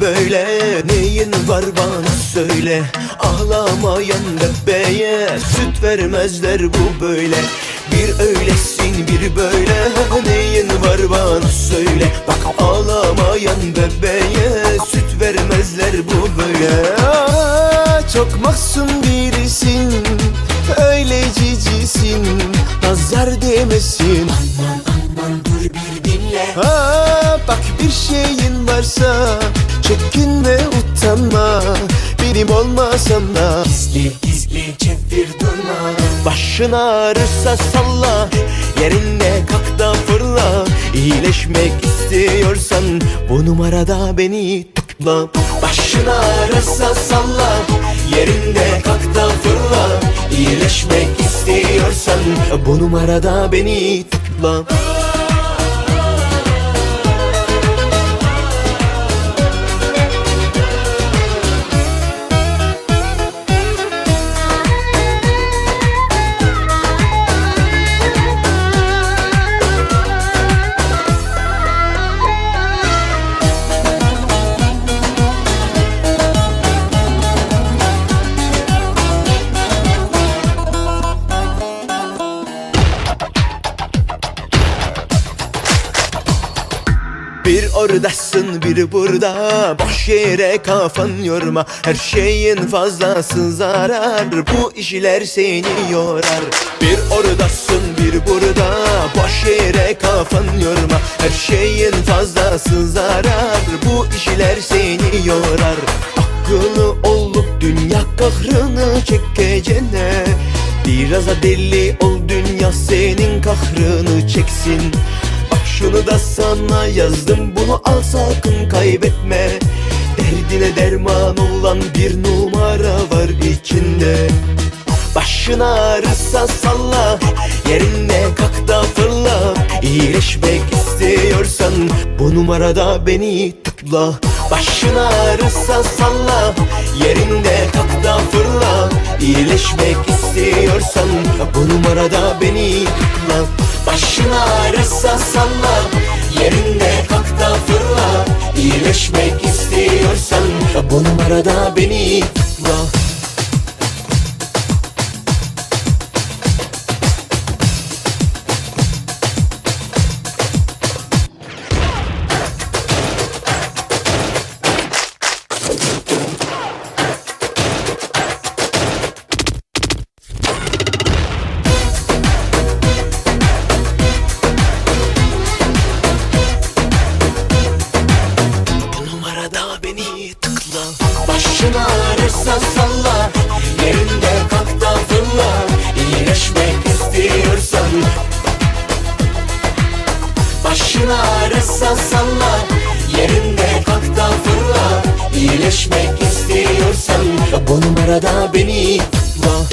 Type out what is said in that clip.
Böyle Neyin var bana söyle. Ağlamayan bebeğe Süt vermezler bu böyle. Bir öylesin bir böyle Neyin var bana söyle. Bak ağlamayan bebeğe Süt vermezler bu böyle. Aa, Çok mahzun birisin Öyle cicisin Nazar demesin Aman aman dur bir dinle. Ha, bak bir şeyin varsa çekinme utanma Benim olmasam da. Gizli gizli çevir durma. Başın ağrırsa salla Yerinde kalk da fırla. İyileşmek istiyorsan Bu numarada beni tıkla Başın ağrırsa salla Yerinde kalk da fırla. İyileşmek istiyorsan Bu numarada beni tıkla oradasın bir burada. Boş yere kafan yorma Her şeyin fazlası zarar. Bu işler seni yorar. Bir oradasın bir burada. Boş yere kafan yorma Her şeyin fazlası zarar. Bu işler seni yorar. Akıllı olup dünya kahrını çekeceğine Biraz da deli ol dünya senin kahrını çeksin şunu da sana yazdım. Bunu al sakın kaybetme. Derdine derman olan bir numara var içinde. Başın ağrısa salla Yerinde kalk da fırla. İyileşmek istiyorsan Bu numarada beni tıkla. Başın ağrısa salla Yerinde kalk da fırla. İyileşmek istiyorsan Bu numarada beni tıkla Başın ağrısa salla Yerinde kalk da fırla. İyileşmek istiyorsan Bu numarada beni tıkla tıkla. Başın ağrırsa salla. Yerinde kalk da fırla. İyileşmek istiyorsan. Başın ağrırsa salla. Yerinde kalk da fırla. İyileşmek istiyorsan. Bu numarada beni tıkla